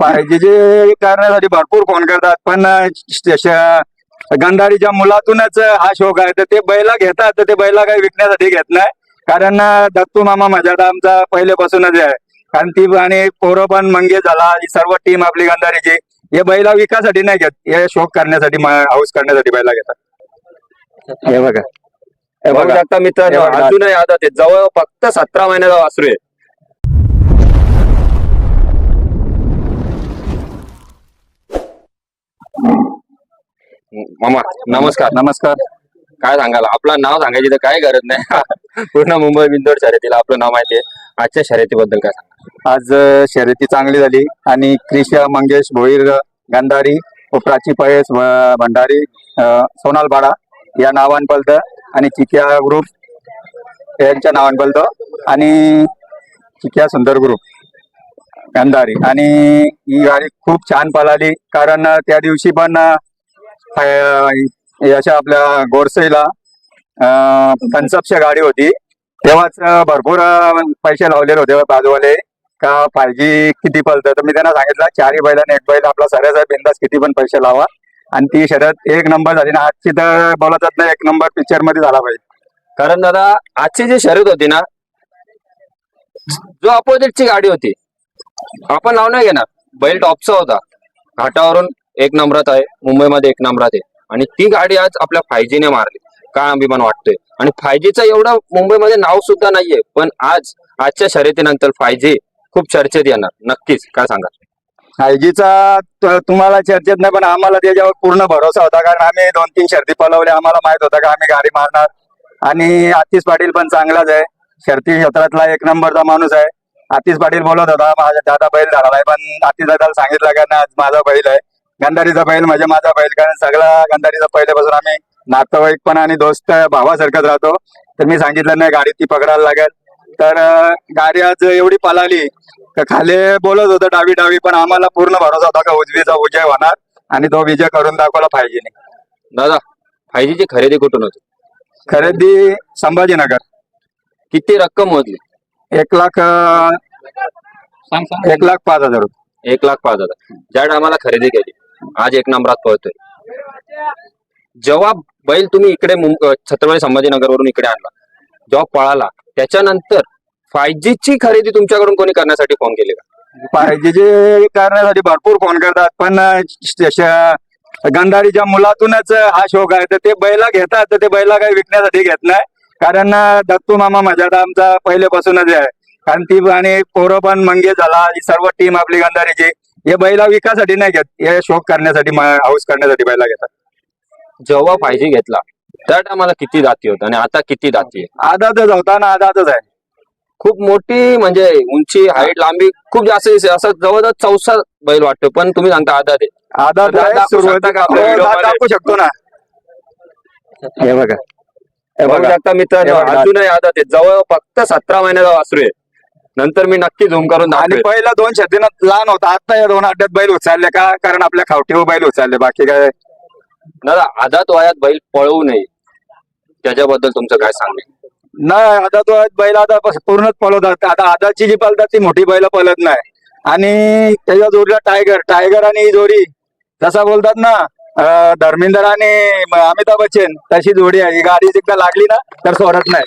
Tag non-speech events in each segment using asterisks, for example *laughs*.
पाहिजे. जे करण्यासाठी भरपूर फोन करतात. पण गंधारीच्या मुलातूनच हा शोक आहे. तर ते बैला घेतात. तर ते बैला काही विकण्यासाठी घेत नाही. कारण दत्तू मामा मजात आमचा पहिल्यापासूनच आहे. कारण ती आणि पोरं पण मंगे झाला. ही सर्व टीम आपली गंधारीची हे बैला विकासाठी नाही घेत. हे शोक करण्यासाठी हाऊस करण्यासाठी बैला घेतात. हे बघा. हे बघू. हे बघा. अजूनही आदत आहे. जवळ फक्त सतरा महिन्याचा वासरू आहे. मामा नमस्कार नमस्कार. काय सांगाल आपलं नाव सांगायची तर काय गरज नाही. *laughs* पूर्ण मुंबई बिंदोड शर्यतीला आपलं नाव माहिती आहे. आजच्या शर्यतीबद्दल काय सांगा आज शर्यती चांगली झाली. आणि क्रिशा मंगेश भोईर गंधारी प्राची पयस भंडारी सोनाल बाडा या नावान पलत आणि चिक्या ग्रुप यांच्या नावान पलत आणि चिक्या सुंदर ग्रुप गंधारी. आणि ही गाडी खूप छान पळाली. कारण त्या दिवशी पण याच्या आपल्या गोडसेला कन्सपच्या गाडी होती. तेव्हाच भरपूर पैसे लावलेले होते बाजूवाले. का पाहिजे किती पळतं? तर मी त्यांना सांगितलं चारही बैल आणि एक बैल आपला सऱ्याचा बिंदास किती पण पैसे लावा. आणि ती शर्यत एक नंबर झाली ना आजची तर बोलतच नाही एक नंबर पिक्चरमध्ये झाला पाहिजे. कारण दादा आजची जी शर्यत होती ना जो अपोजिटची गाडी होती आपण नाव नाही घेणार. बैल टॉपचा होता. घाटावरून एक नंबरात आहे. मुंबईमध्ये एक नंबरात आहे. आणि ती गाडी आज आपल्या फायजीने मारली. काय अभिमान वाटतोय. आणि फायजीचं एवढं मुंबईमध्ये नाव सुद्धा नाहीये. पण आज आजच्या शर्यतीनंतर फायजी खूप चर्चेत येणार. नक्कीच. काय सांगा फाय जीचा तुम्हाला चर्चेत नाही पण आम्हाला त्याच्यावर पूर्ण भरोसा होता. कारण आम्ही दोन तीन शर्ती पळवल्या. आम्हाला माहीत होतं का आम्ही गाडी मारणार. आणि आतिश पाटील पण चांगलाच आहे. शर्ती क्षेत्रातला एक नंबरचा माणूस आहे. आतिश पाटील बोलत होता माझा दादा बैल झाला आहे. पण आतिश दादाला सांगितलं का ना आज माझा बैल आहे. गंधारीचा बैल म्हणजे माझा बैल कारण सगळा गंधारीचा पहिल्यापासून आम्ही नातेवाईक पण आणि दोस्त भावासारखंच राहतो. तर मी सांगितलं नाही गाडी ती पकडायला लागेल. तर गाडी आज एवढी पळाली का खाली बोलत होतं डावी डावी पण आम्हाला पूर्ण भरोसा होता का उजवीचा विजय होणार आणि तो विजय करून दाखवला पाहिजे दादा फायजीची खरेदी कुठून होती? खरेदी संभाजीनगर. किती रक्कम मोजली एक लाख अं, एक लाख पाच हजार रुपये एक लाख पाच हजार. ज्या टायमाला खरेदी केली. आज एक नंबरात पळतोय. जेव्हा बैल तुम्ही इकडे छत्रपती संभाजीनगर वरून इकडे आणला. जेव्हा पळाला. त्याच्यानंतर फाय ची खरेदी तुमच्याकडून कोणी करण्यासाठी फोन केले का? पाहिजे जी करण्यासाठी भरपूर फोन करतात पण गंधारीच्या मुलातूनच हा शोक आहे. तर ते बैला घेतात तर ते बैला काही विकण्यासाठी घेत नाही. कारण दत्तू मामा माझ्या आमचा पहिल्यापासूनच आहे. कारण ती आणि पोरं पण मंगे झाला ही सर्व टीम आपली गंधारीची. हे बैला विकासाठी नाही घेत. हे शोक करण्यासाठी हाऊस करण्यासाठी बैला घेतात. जेव्हा फायजी घेतला. त्या टायमाला किती दाती होत आणि आता किती दाती आहे आदातच होता ना आदातच आहे. खूप मोठी म्हणजे उंची हाईट लांबी खूप जास्त दिसते. असं जवळजवळ चौसा बैल वाटतो पण तुम्ही सांगता आधा ते आदात दात आहे आपल्या हो? दाखवू शकतो ना. हे बघा. हे बघू. मित्रांनो बघा. अजूनही आधा ते जवळ फक्त सतरा महिन्याचा वासरू आहे. नंतर मी नक्की झूम करून आणि दाखवेल. पहिला दोन शर्तीनं लहान होता. आता या दोन अड्ड्यात बैल उचलले का? कारण आपल्या खावटीवर बैल उचलले. बाकी काय? दादा आधात वयात बैल पळवू नये. त्याच्याबद्दल तुमचं काय सांगणे? नाही आता तो बैल आता बस पूर्णच पळवतात. आता आदाची जी पळतात ती मोठी बैल पळत नाही. आणि त्याच्या जोडीला टायगर टायगर आणि ही जोडी जसा बोलतात ना अं, धर्मेंद्र आणि म- अमिताभ बच्चन तशी जोडी आहे. ही गाडी एकदा लागली ना तर सोडत नाही.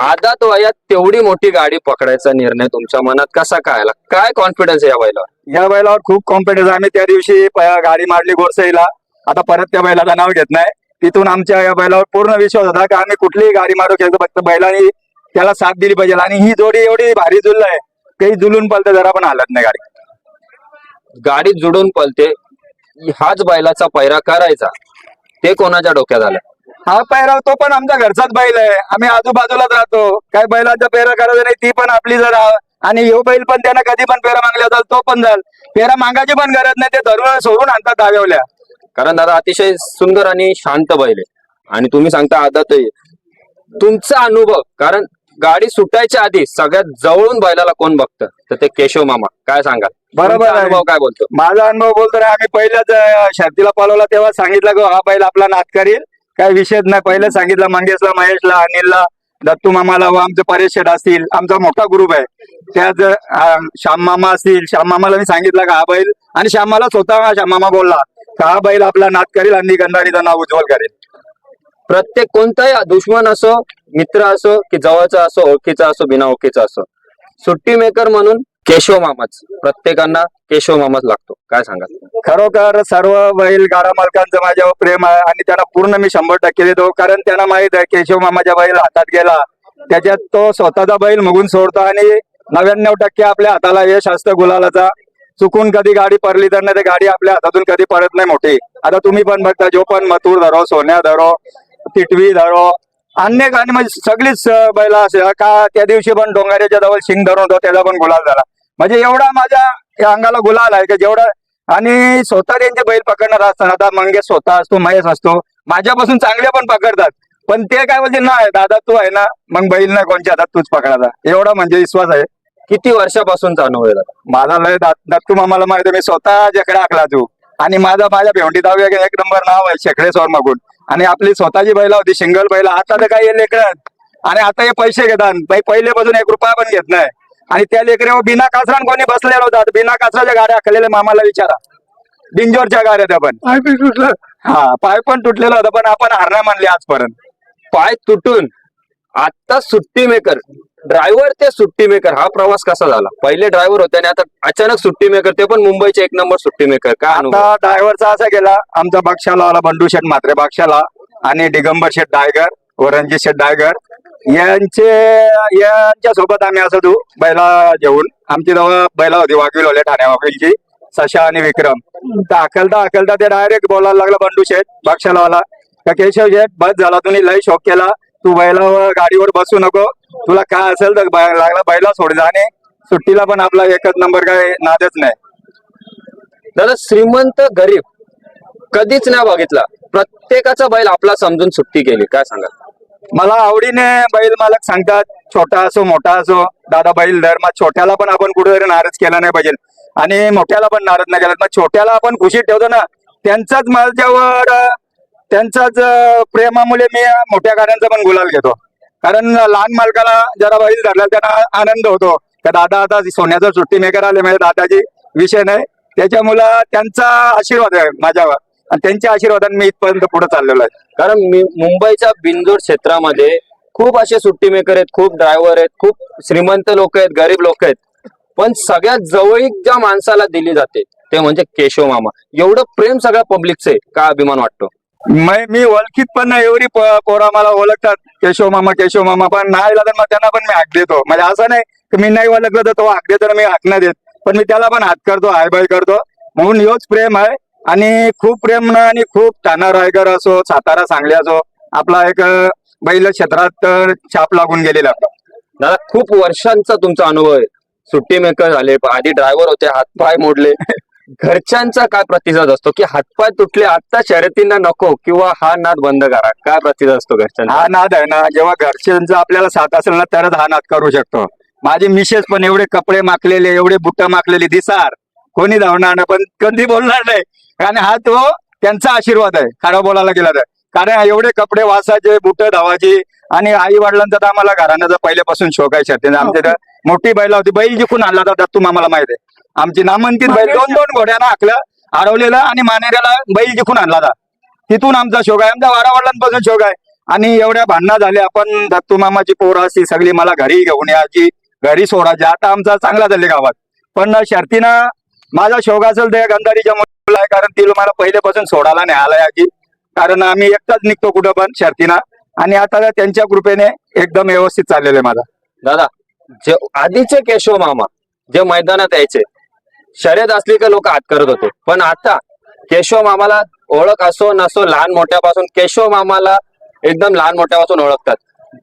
आधात वयात तेवढी मोठी गाडी पकडायचा निर्णय तुमच्या मनात कसा काय आला? काय कॉन्फिडन्स आहे या बैलावर? या बैलावर खूप कॉन्फिडन्स आम्ही त्या दिवशी गाडी मारली गोरसईला आता परत त्या बैलाचं नाव घेत नाही. तिथून आमच्या या बैलावर पूर्ण विश्वास होता की आम्ही कुठलीही गाडी मारू. शकतो फक्त बैलांनी त्याला साथ दिली पाहिजे. आणि ही जोडी एवढी भारी जुळलं आहे. काही जुलून पलतं जरा पण हालत नाही गाडी. गाडी जुडून पलते हाच बैलाचा पैरा करायचा. ते कोणाच्या डोक्यात आलं? हा पैरा तो पण आमचा घरचाच बैल आहे. आम्ही आजूबाजूलाच राहतो. काय बैलाचा पेरा करायचा नाही ती पण आपली जरा. आणि यो बैल पण त्यानं कधी पण पेरा मागल्या जाल तो पण जाल. पेरा मागायची पण गरज नाही ते धरून सोडून आणतात दाव्यावल्या कारण दादा अतिशय सुंदर आणि शांत बैल आहे. आणि तुम्ही सांगता आदत तुमचा अनुभव कारण गाडी सुटायच्या आधी सगळ्यात जवळून बैलाला कोण बघतं? तर ते केशव मामा. काय सांगाल? बरोबर तुमचा आहे. अनुभव काय बोलतो? माझा अनुभव बोलतो ना आम्ही पहिल्याच अं, शर्तीला पळवला तेव्हा सांगितलं की हा बैल आपला नाद करील काय विषयच नाही. पहिलं सांगितलं मंगेशला महेशला अनिलला दत्तू मामाला व आमचे परेश शेठ असतील. आमचा मोठा ग्रुप आहे. त्यात श्याम मामा असतील. श्याम मामाला मी सांगितलं का हा बैल? आणि श्याम स्वतः श्याम मामा बोलला का हा बैल आपला नाद करेल आणि गंधारीचं नाव उज्ज्वल करेल. प्रत्येक कोणताही दुश्मन असो मित्र असो की जवळचा असो ओळखीचा असो बिना ओळखीचा असो. सुट्टी मेकर म्हणून केशव मामाच. प्रत्येकांना केशव मामाच लागतो. काय सांगा खरोखर सर्व बैल गाडा मालकांचं माझ्यावर प्रेम आहे आणि त्यांना पूर्ण मी शंभर टक्के देतो. कारण त्यांना माहीत आहे केशव मामाच्या बैल हातात गेला. त्याच्यात तो स्वतःचा बैल मुगून सोडतो आणि नव्याण्णव टक्के आपल्या हाताला यश असतं गुलालाचा. चुकून कधी गाडी पडली तर नाही ते गाडी आपल्या हातातून कधी पडत नाही मोठी. आता तुम्ही पण बघता जो पण मथुर धरो सोन्या धरो तिटवी धरो अन्य गाणी म्हणजे सगळीच बैल बैला असे का त्या दिवशी पण डोंगराच्या जवळ शिंग धरून होतो त्याचा पण गुलाल झाला. म्हणजे एवढा माझ्या या अंगाला गुलाल आहे की जेवढा आणि स्वतः त्यांचे बैल पकडणार असताना आता मंगेश स्वतः असतो महेश असतो माझ्यापासून चांगले पण पकडतात. पण ते काय बोलते नाही दादा तू आहे ना मग बैल नाही कोणच्या हातात तूच पकडायचा. एवढा म्हणजे विश्वास आहे. किती वर्षापासूनचा अनुभव आहे दादा? मला लय दात- दत्तू मामाला माहिती मी स्वतः जकडे आखला तू. आणि माझा माझ्या भेंडी दाव्या एक नंबर नाव आहे शेकडे सोर मागून आणि आपली स्वतःची बैला होती सिंगल बैला. आता तर काही लेकरत आणि आता हे पैसे घेतात. पहिलेपासून एक रुपया पण घेत नाही. आणि त्या लेकऱ्यावर बिना कासरान कोणी बसलेलं होतात बिना कासराच्या गाड्या आखलेल्या मामाला विचारा. बिंजोरच्या गाड्या त्या पण. हा पाय पण तुटलेला होता पण आपण हार नाही मानली आजपर्यंत. पाय तुटून आता सुट्टी मेकर ड्रायव्हर ते सुट्टी मेकर हा प्रवास कसा झाला? पहिले ड्रायव्हर होते आणि आता अचानक सुट्टी मेकर ते पण मुंबईचे एक नंबर सुट्टी मेकर अनुभव? आता ड्रायव्हरचा असा गेला आमचा बक्षाला आला बंडू शेठ म्हात्रे बक्षाला आणि दिगंबर शेठ डायगर व रणजित शेठ डायगर यांचे यांच्या सोबत आम्ही असं तू बैला घेऊन आमची जवळ बैला होती वाघील होले ठाण्या वाघीलची सशा आणि विक्रम. तर अकलता अकलता ते डायरेक्ट बोलायला लागला बंडू शेठ बक्षाला आला का केशव शेठ बस झाला तुम्ही लय शॉक केला. तू बैलावर गाडीवर बसू नको. तुला काय असेल तर लागला बैला सोड जाणे. आणि सुट्टीला पण आपला एकच नंबर काय नादच नाही. दादा श्रीमंत गरीब कधीच नाही बघितला. प्रत्येकाचा बैल आपला समजून सुट्टी केली काय सांगा मला आवडीने बैल मालक सांगतात छोटा असो मोठा असो दादा बैल धर मग छोट्याला पण आपण कुठेतरी नाराज केला नाही पाहिजे. आणि मोठ्याला पण नाराज नाही केला. मग छोट्याला आपण खुशी ठेवतो ना त्यांचाच माझ्यावर त्यांचाच प्रेमामुळे मी मोठ्या गाड्यांचा पण गुलाल घेतो. कारण लहान मालकाला जरा बैल धरला त्यांना आनंद होतो. का दादा आता सोन्याचा सुट्टी मेकर आले म्हणजे दादाची विषय नाही. त्याच्यामुळं त्यांचा आशीर्वाद आहे माझ्यावर. आणि त्यांच्या आशीर्वादाने मी इथपर्यंत पुढे चाललेलो आहे. कारण मी मुंबईच्या बिंजोड क्षेत्रामध्ये खूप असे सुट्टी मेकर आहेत खूप ड्रायव्हर आहेत खूप श्रीमंत लोक आहेत गरीब लोक आहेत. पण सगळ्यात जवळीक ज्या माणसाला दिली जाते ते म्हणजे केशव मामा. एवढं प्रेम सगळ्या पब्लिकचे का अभिमान वाटतो? मै मी ओळखीत पण नाही एवढी पोरं मला ओळखतात. केशव मामा केशव मामा. पण नाही तर मग त्यांना पण मी हाक देतो. म्हणजे असं नाही की मी नाही ओळखलं तर तो हाक देतो तर मी हाक नाही देत. पण मी त्याला पण हात करतो हाय बाय करतो. म्हणून योच प्रेम आहे. आणि खूप प्रेम ना आणि खूप ठाणा रायगर असो सातारा सांगली असो आपला एक बैल क्षेत्रात छाप लागून गेलेला. दादा खूप वर्षांचा तुमचा अनुभव आहे. सुट्टी मेकर झाले आधी ड्रायव्हर होते हातपाय मोडले. *laughs* घरच्यांचा काय प्रतिसाद असतो? की हातपाय तुटले आता शर्यतींना नको किंवा हा नाद बंद करा? काय प्रतिसाद असतो घरच्यांचा? हा नाद आहे ना जेव्हा घरच्यांचा आपल्याला साथ असेल ना तरच हा नाद करू शकतो. माझी मिसेस पण एवढे कपडे माकलेले एवढे बुट माकलेले दिसार. कोणी धावणार नाही पण कधी बोलणार नाही. आणि हा तो त्यांचा आशीर्वाद आहे. खरा बोलायला गेला तर. कारण एवढे कपडे वासाचे बुट धावाची आणि आई वडिलांचा तर आम्हाला घराण्याचा पहिल्यापासून शोक आहे शर्तीचा आमच्या इथं मोठी बैला होती. बैल जिंकून आणला जातात तू आम्हाला माहिती आहे. आमची नामांकित बैल दोन दोन घोड्यानं आखलं हरवलेला आणि मानेऱ्याला बैल जिंकून आणला जात तिथून आमचा शोक आहे. आमच्या वारा वडिलांपासून शोक आहे. आणि एवढ्या भांडणं झाल्या आपण दत्तू मामाची पोरं असती सगळी मला घरी घेऊन यायची घरी सोडायची. आता आमचा चांगला झाले गावात. पण शर्तीनं माझा शोक असेल ते गंधारीच्या मुलीला आहे कारण ती मला पहिल्यापासून सोडायला नाही आला याची कारण आम्ही एकटाच निघतो कुठं पण शर्तीना. आणि आता त्यांच्या कृपेने एकदम व्यवस्थित चाललेलं आहे माझा. दादा जे आधीचे केशव मामा जे मैदानात यायचे शर्यत असली का लोक हात करत होते. पण आता केशव मामाला ओळख असो नसो लहान मोठ्यापासून केशव मामाला एकदम लहान मोठ्यापासून ओळखतात.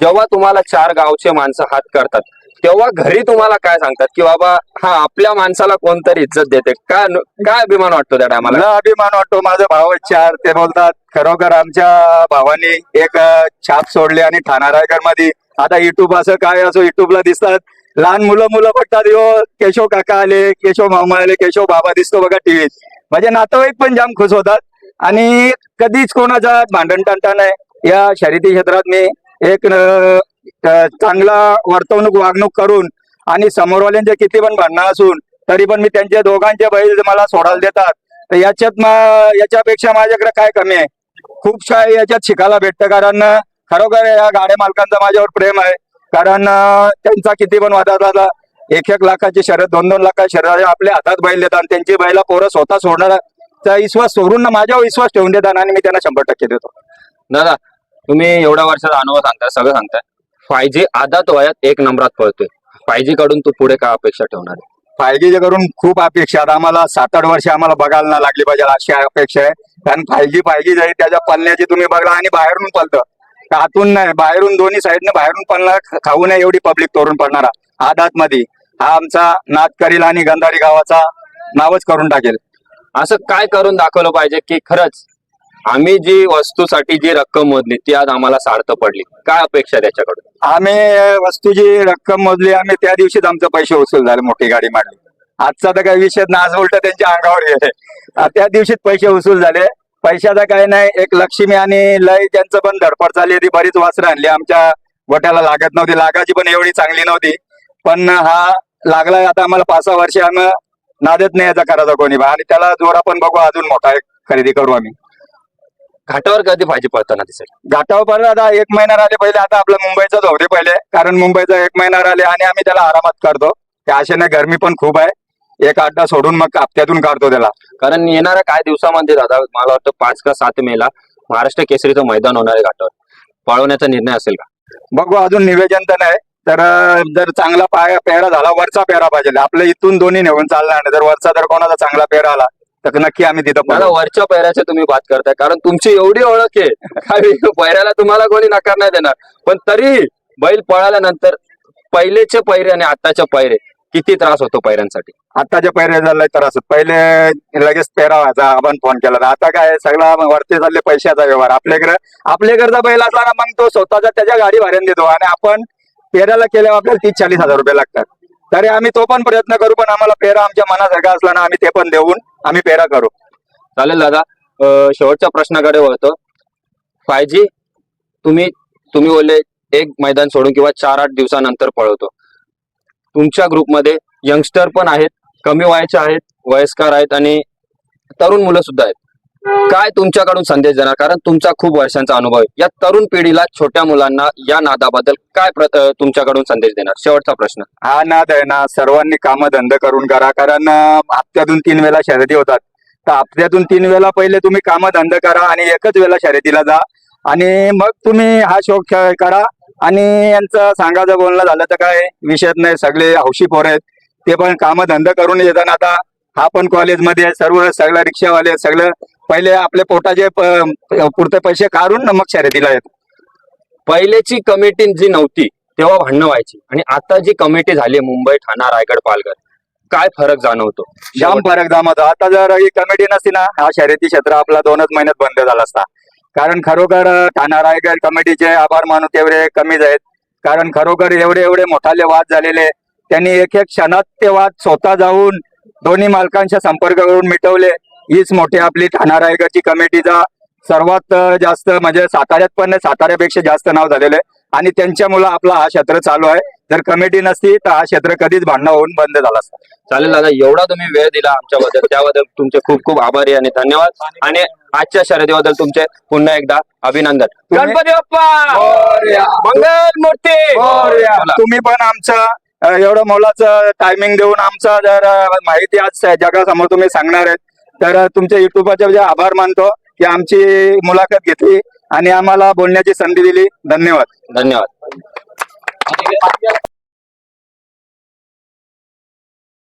जेव्हा तुम्हाला चार गावचे माणसं हात करतात तेव्हा घरी तुम्हाला काय सांगतात? की बाबा हा आपल्या माणसाला कोणतरी इज्जत देते. का काय अभिमान वाटतो त्या टायमाला? मला अभिमान वाटतो. माझा भाव चार ते बोलतात खरोखर आमच्या भावाने एक छाप सोडली आणि ठाणा रायगडमध्ये आता युट्यूब असं काय असो युट्यूबला दिसतात. लहान मुलं मुलं बघतात यो केशव काका आले केशव मामा आले केशव बाबा दिसतो बघा टीव्हीत. म्हणजे नातेवाईक पण जाम खुश होतात. आणि कधीच कोणाचा भांडण टांटा नाही. या शर्यती क्षेत्रात मी एक अं, चांगला वर्तवणूक वागणूक करून आणि समोरवाल्यांचे किती पण भांडणं असून तरी पण मी त्यांचे दोघांचे बैल मला सोडायला देतात. तर याच्यात मा- याच्यापेक्षा माझ्याकडे काय कमी आहे? खूप काय याच्यात शिकायला भेटतं कारण खरोखर या गाड्या मालकांचं माझ्यावर प्रेम आहे. कारण त्यांचा किती पण वादात आला एक एक लाखाची शर्यत दोन दोन लाखाची शर्यत आपल्या हातात बैल देतात आणि त्यांची बैला पोरं स्वतः सोडणार त्या विश्वास सोडून ना माझ्यावर विश्वास ठेवून देतात आणि मी त्यांना शंभर टक्के देतो. दादा तुम्ही एवढ्या वर्षाचा अनुभव सांगताय सगळं सांगताय. फाय जी आदात वयात एक नंबरात पळतोय. फाय जी कडून तू पुढे काय अपेक्षा ठेवणार आहे? फायजी करून खूप अपेक्षा आहेत. आम्हाला सात आठ वर्ष आम्हाला बघायला ना लागली पाहिजे अशी अपेक्षा आहे. कारण फायजी फायजी जाईल त्याच्या पल्ल्याची तुम्ही बघा आणि बाहेरून पलतं आतून नाही बाहेरून दोन्ही साईडने बाहेरून पडणार खाऊ नये एवढी पब्लिक तोरून पडणारा आदात मध्ये हा आमचा नाद करील आणि गंधारी गावाचा नावच करून टाकेल. असं काय करून दाखवलं पाहिजे की खरंच आम्ही जी वस्तूसाठी जी रक्कम मोजली ती आज आम्हाला सार्थ पडली. काय अपेक्षा त्याच्याकडून? आम्ही वस्तू वस्तूची रक्कम मोजली आम्ही त्या दिवशीच आमचे पैसे वसूल झाले मोठी गाडी मांडली आजचा तर काही विषय नाच उलट त्यांच्या अंगावर गेले त्या दिवशीच पैसे वसूल झाले. पैशाचा काय नाही एक लक्ष्मी आणि लय त्यांचं पण धडपड चालली होती बरीच वासरं आणली. आमच्या गोठ्याला लागत नव्हती लागाची पण एवढी चांगली नव्हती. पण हा लागला आता आम्हाला पाच सहा वर्ष आम्ही नादत नाही याचा करायचा कोणी बा. आणि त्याला जोरा पण बघू अजून मोठा एक खरेदी करू आम्ही. घाटावर कधी भाजी पळताना दिसेल? घाटावर पण आता एक महिना राहिले पहिले आता आपलं मुंबईचाच होते पहिले. कारण मुंबईचा एक महिना राहिले आणि आम्ही त्याला आरामात करतो. त्या आशेने गरमी पण खूप आहे. एक अड्डा सोडून मग हप्त्यातून काढतो त्याला. कारण येणाऱ्या काय दिवसामध्ये दादा मला वाटतं पाच का सात मेला महाराष्ट्र केसरीचं मैदान होणार आहे घाटावर. पळवण्याचा निर्णय असेल का? बघू अजून निवेदन तर नाही. तर जर चांगला पाय पेहरा झाला वरचा पेहरा पाहिजे. आपल्या इथून दोन्ही नेऊन चालणार नाही. जर वरचा जर कोणाचा चांगला पेहरा आला? तर नक्की आम्ही तिथं मला. वरच्या पैऱ्याचे तुम्ही बात करताय कारण तुमची एवढी ओळख आहे. *laughs* पैऱ्याला तुम्हाला कोणी नकार नाही देणार. पण तरी बैल पळाल्यानंतर पहिलेचे पैरे आणि आताचे पैरे किती त्रास होतो पैऱ्यांसाठी? आताच्या पेहरे झाले तर असं. पहिले लगेच पेहरा व्हायचा आपण फोन केला. आता काय सगळा वरती चालले पैशाचा व्यवहार. आपल्याकडे आपल्याकडचा बैल असला ना मग तो स्वतःचा त्याच्या गाडी भाड्याने देतो. आणि आपण पेहऱ्याला केल्यावर आपल्याला तीस चाळीस हजार रुपये लागतात. तरी आम्ही तो पण प्रयत्न करू पण आम्हाला पेहरा आमच्या मनासारखा असला ना आम्ही ते पण देऊन आम्ही पेहरा करू. चालेल दादा शेवटच्या प्रश्नाकडे वळतो. फाय जी तुम्ही तुम्ही बोलले एक मैदान सोडून किंवा चार आठ दिवसानंतर पळवतो. तुमच्या ग्रुपमध्ये यंगस्टर पण आहेत कमी वयाचे आहेत वयस्कर आहेत आणि तरुण मुलं सुद्धा आहेत. काय तुमच्याकडून संदेश देणार? कारण तुमचा खूप वर्षांचा अनुभव आहे. या तरुण पिढीला छोट्या मुलांना या नादाबद्दल काय तुमच्याकडून संदेश देणार? शेवटचा प्रश्न. हा नाद आहे ना सर्वांनी कामं धंदे करून करा. कारण हप्त्यातून तीन वेळा शर्यती होतात. तर हप्त्यातून तीन वेळा पहिले तुम्ही कामं धंदे करा आणि एकच वेळा शर्यतीला जा. आणि मग तुम्ही हा शौक करा. आणि यांचं सांगायचं बोलणं झालं तर काय? विषयच नाही. सगळे हौशी पोर आहेत. ते पण कामं धंदे करून येतात आता. हा पण कॉलेजमध्ये सर्व सगळं रिक्षावाले सगळं पहिले आपले पोटाचे पुरते पैसे काढून मग शर्यतीला येत. पहिलेची कमिटी जी नव्हती तेव्हा भांडणं व्हायची. आणि आता जी कमिटी झाली मुंबई ठाणा रायगड पालघर काय फरक जाणवतो? जाम फरक जामवतो आता जर ही कमिटी नसती ना हा शर्यती क्षेत्र आपला दोनच महिन्यात बंद झाला असता. कारण खरोखर ठाणा रायगड कमिटीचे आभार मानू तेवढे कमीच आहेत कारण खरोखर एवढे एवढे मोठाले वाद झालेले. त्यांनी एक एक क्षणात ते वाद स्वतः जाऊन दोन्ही मालकांच्या संपर्क करून मिटवले. हीच मोठी आपली ठाणा रायगडची कमिटीचा सर्वात जास्त म्हणजे साताऱ्यात पण नाही, साताऱ्यापेक्षा जास्त नाव झालेलं आहे. आणि त्यांच्यामुळे आपला हा क्षेत्र चालू आहे. जर कमिटी नसती तर हा क्षेत्र कधीच भांडणं होऊन बंद झाला असता. चालेल दादा एवढा तुम्ही वेळ दिला आमच्याबद्दल. त्याबद्दल तुमचे खूप खूप आभारी आणि धन्यवाद. आणि आजच्या शर्यतीबद्दल तुमचे पुन्हा एकदा अभिनंदन. गणपती बाप्पा. मंगल मूर्ती. तुम्ही पण आमचं एवढं मोलाचं टायमिंग देऊन आमचा जर माहिती आज जगासमोर तुम्ही सांगणार आहेत तर तुमच्या युट्यूबच्या म्हणजे आभार मानतो की आमची मुलाखत घेतली आणि आम्हाला बोलण्याची संधी दिली. धन्यवाद. धन्यवाद.